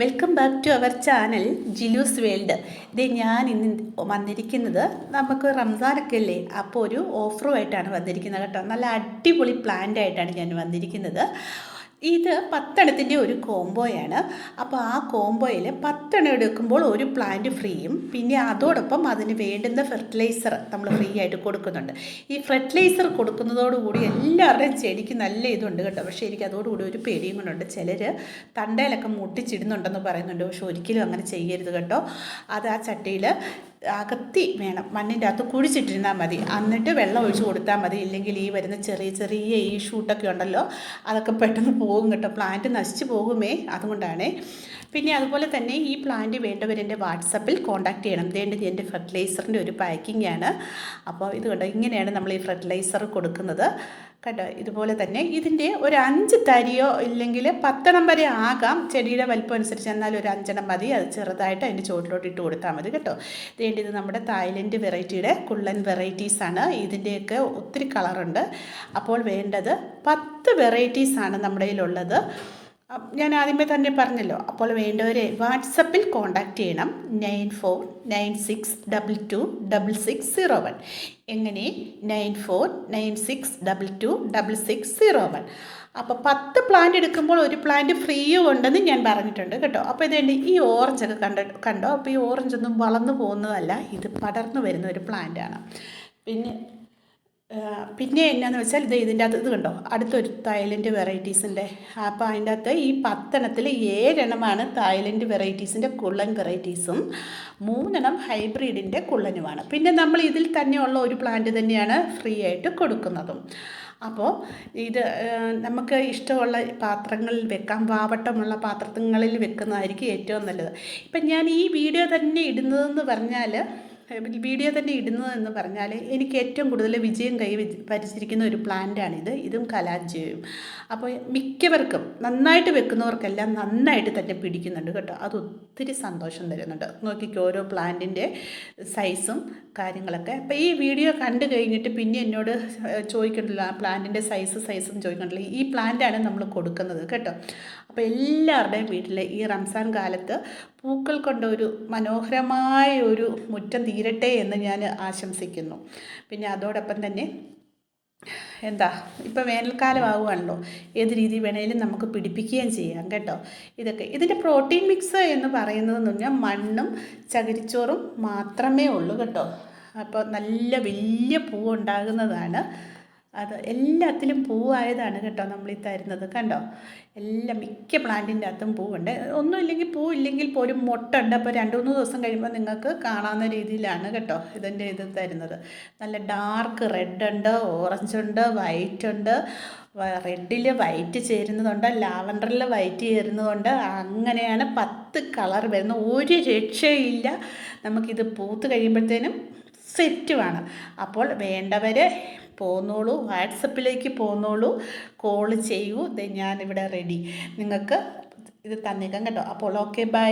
Welcome back to our channel Jilu's world. ഇത് ഞാൻ ഇന്ന് വന്നിരിക്കുന്നത് നമുക്ക് റംസാനൊക്കെ അല്ലേ? അപ്പോൾ ഒരു ഓഫറുമായിട്ടാണ് വന്നിരിക്കുന്നത് കേട്ടോ. നല്ല അടിപൊളി പ്ലാന്റ് ആയിട്ടാണ് ഞാൻ വന്നിരിക്കുന്നത്. ഇത് പത്തെണ്ണത്തിന്റെ ഒരു കോംബോയാണ്. അപ്പോൾ ആ കോംബോയിൽ പത്തെണ്ണം എടുക്കുമ്പോൾ ഒരു പ്ലാന്റ് ഫ്രീയും പിന്നെ അതോടൊപ്പം അതിന് വേണ്ടുന്ന ഫെർട്ടിലൈസർ നമ്മൾ ഫ്രീ ആയിട്ട് കൊടുക്കുന്നുണ്ട്. ഈ ഫെർട്ടിലൈസർ കൊടുക്കുന്നതോടുകൂടി എല്ലാവരുടെയും ചെടിക്ക് നല്ല ഇതുണ്ട് കേട്ടോ. പക്ഷേ എനിക്ക് അതോടുകൂടി ഒരു പേടിയും കൊണ്ടുണ്ട് ചിലർ തണ്ടയിലൊക്കെ മുട്ടിച്ചിടുന്നുണ്ടെന്ന് പറയുന്നുണ്ട്. പക്ഷെ ഒരിക്കലും അങ്ങനെ ചെയ്യരുത് കേട്ടോ. അത് ആ ചട്ടിയിൽ അകത്തി വേണം. മണ്ണിന്റെ അകത്ത് കുഴിച്ചിട്ടിരുന്നാൽ മതി. എന്നിട്ട് വെള്ളം ഒഴിച്ച് കൊടുത്താൽ മതി. ഇല്ലെങ്കിൽ ഈ വരുന്ന ചെറിയ ചെറിയ ഈ ഷൂട്ടൊക്കെ ഉണ്ടല്ലോ അതൊക്കെ പെട്ടെന്ന് പോകും കേട്ടോ. പ്ലാന്റ് നശിച്ചു പോകുമേ. അതുകൊണ്ടാണ്. പിന്നെ അതുപോലെ തന്നെ ഈ പ്ലാന്റ് വേണ്ടവർ വേണ്ടവരെന്റെ വാട്സപ്പിൽ കോൺടാക്ട് ചെയ്യണം. ഇതേണ്ടത് എന്റെ ഫെർട്ടിലൈസറിന്റെ ഒരു പാക്കിംഗ് ആണ്. അപ്പോൾ ഇത് കണ്ടോ ഇങ്ങനെയാണ് നമ്മൾ ഈ ഫെർട്ടിലൈസർ കൊടുക്കുന്നത്. കേട്ടോ ഇതുപോലെ തന്നെ ഇതിന്റെ ഒരു അഞ്ച് തരിയോ ഇല്ലെങ്കിൽ പത്തെണ്ണം വരെ ആകാം. ചെടിയുടെ വലിപ്പം അനുസരിച്ച് എന്നാൽ ഒരു അഞ്ചെണ്ണം മതി. അത് ചെറുതായിട്ട് അതിന്റെ ചുവട്ടിലോട്ട് ഇട്ട് കൊടുത്താൽ മതി കേട്ടോ. ഇതേണ്ട ഇത് നമ്മുടെ തായ്ലൻഡ് വെറൈറ്റിയുടെ കുള്ളൻ വെറൈറ്റീസാണ് ഇതിന്റെയൊക്കെ ഒത്തിരി കളറുണ്ട് അപ്പോൾ വേണ്ടത് പത്ത് വെറൈറ്റീസാണ് നമ്മുടെ കയ്യിലുള്ളത്. ഞാൻ ആദ്യമേ തന്നെ പറഞ്ഞല്ലോ അപ്പോൾ വേണ്ടവരെ വാട്സപ്പിൽ കോൺടാക്റ്റ് ചെയ്യണം. Nine four nine six double two double six zero one. എങ്ങനെ? Nine four nine six double two double six zero one. അപ്പോൾ പത്ത് പ്ലാന്റ് എടുക്കുമ്പോൾ ഒരു പ്ലാന്റ് ഫ്രീയും ഉണ്ടെന്ന് ഞാൻ പറഞ്ഞിട്ടുണ്ട് കേട്ടോ. അപ്പോൾ ഇതേണ്ടി ഈ ഓറഞ്ചൊക്കെ കണ്ട കണ്ടോ? അപ്പോൾ ഈ ഓറഞ്ച് ഒന്നും വളർന്നു പോകുന്നതല്ല ഇത് പടർന്നു വരുന്ന ഒരു പ്ലാന്റാണ് പിന്നെ പിന്നെ എന്നാന്ന് വെച്ചാൽ ഇത് ഇതിന്റെ അകത്ത് ഇത് കണ്ടോ? അടുത്തൊരു തായ്ലൻഡ് വെറൈറ്റീസിന്റെ. അപ്പോൾ അതിന്റെ അകത്ത് ഈ പത്തെണ്ണത്തിൽ ഏഴെണ്ണമാണ് തായ്ലൻഡ് വെറൈറ്റീസിന്റെ കുള്ളൻ വെറൈറ്റീസും മൂന്നെണ്ണം ഹൈബ്രിഡിന്റെ കുള്ളനുമാണ്. പിന്നെ നമ്മൾ ഇതിൽ തന്നെയുള്ള ഒരു പ്ലാന്റ് തന്നെയാണ് ഫ്രീ ആയിട്ട് കൊടുക്കുന്നതും. അപ്പോൾ ഇത് നമുക്ക് ഇഷ്ടമുള്ള പാത്രങ്ങളിൽ വെക്കാം വാവട്ടമുള്ള പാത്രങ്ങളിൽ വെക്കുന്നതായിരിക്കും ഏറ്റവും നല്ലത്. ഇപ്പം ഞാൻ ഈ വീഡിയോ തന്നെ ഇടുന്നതെന്ന് പറഞ്ഞാൽ വീഡിയോ തന്നെ ഇടുന്നതെന്ന് പറഞ്ഞാൽ എനിക്ക് ഏറ്റവും കൂടുതൽ വിജയം കൈ വരിച്ചിരിക്കുന്ന ഒരു പ്ലാന്റാണിത് ഇതും കലാജയവും അപ്പോൾ മിക്കവർക്കും നന്നായിട്ട് വെക്കുന്നവർക്കെല്ലാം നന്നായിട്ട് തന്നെ പിടിക്കുന്നുണ്ട് കേട്ടോ. അത് ഒത്തിരി സന്തോഷം തരുന്നുണ്ട്. നോക്കിക്കോ ഓരോ പ്ലാന്റിന്റെ സൈസും കാര്യങ്ങളൊക്കെ. അപ്പോൾ ഈ വീഡിയോ കണ്ടു കഴിഞ്ഞിട്ട് പിന്നെ എന്നോട് ചോദിക്കണ്ടല്ലോ ആ പ്ലാന്റിന്റെ സൈസ് സൈസും ചോദിക്കണ്ടല്ലോ. ഈ പ്ലാന്റാണ് നമ്മൾ കൊടുക്കുന്നത് കേട്ടോ. അപ്പോൾ എല്ലാവരുടെയും വീട്ടിൽ ഈ റംസാൻ കാലത്ത് പൂക്കൾ കൊണ്ട് ഒരു മനോഹരമായ ഒരു മുറ്റം തീരട്ടെ എന്ന് ഞാൻ ആശംസിക്കുന്നു. പിന്നെ അതോടൊപ്പം തന്നെ എന്താ ഇപ്പം വേനൽക്കാലം ആവുകയാണല്ലോ ഏത് രീതി വേണേലും നമുക്ക് പിടിപ്പിക്കുകയും ചെയ്യാം കേട്ടോ. ഇതൊക്കെ. ഇതിന്റെ പ്രോട്ടീൻ മിക്സ് എന്ന് പറയുന്നതെന്ന് പറഞ്ഞാൽ മണ്ണും ചകിരിച്ചോറും മാത്രമേ ഉള്ളൂ കേട്ടോ. അപ്പോൾ നല്ല വലിയ പൂവുണ്ടാകുന്നതാണ് അത് എല്ലാത്തിലും പൂവായതാണ് കേട്ടോ നമ്മൾ ഈ തരുന്നത്. കണ്ടോ? എല്ലാം മിക്ക പ്ലാന്റിന്റെ അകത്തും പൂവുണ്ട്. ഒന്നുമില്ലെങ്കിൽ പൂ ഇല്ലെങ്കിൽ പോലും മുട്ടുണ്ട്. അപ്പോൾ രണ്ട് മൂന്ന് ദിവസം കഴിയുമ്പോൾ നിങ്ങൾക്ക് കാണാവുന്ന രീതിയിലാണ് കേട്ടോ ഇതിന്റെ ഇത് തരുന്നത്. നല്ല ഡാർക്ക് റെഡ് ഉണ്ട് ഓറഞ്ച് ഉണ്ട് വൈറ്റ് ഉണ്ട്. റെഡിൽ വൈറ്റ് ചേരുന്നതുണ്ട് ലാവൻഡറിൽ വൈറ്റ് ചേരുന്നതുണ്ട്. അങ്ങനെയാണ് പത്ത് കളർ വരുന്നത്. ഒരു രക്ഷയില്ല. നമുക്കിത് പൂത്ത് കഴിയുമ്പോഴത്തേനും സെറ്റുമാണ്. അപ്പോൾ വേണ്ടവർ പോന്നോളൂ വാട്സപ്പിലേക്ക് പോന്നോളൂ കോൾ ചെയ്യൂ. ഞാനിവിടെ റെഡി നിങ്ങൾക്ക് ഇത് തന്നേക്കാം കേട്ടോ. അപ്പോൾ ഓക്കെ ബൈ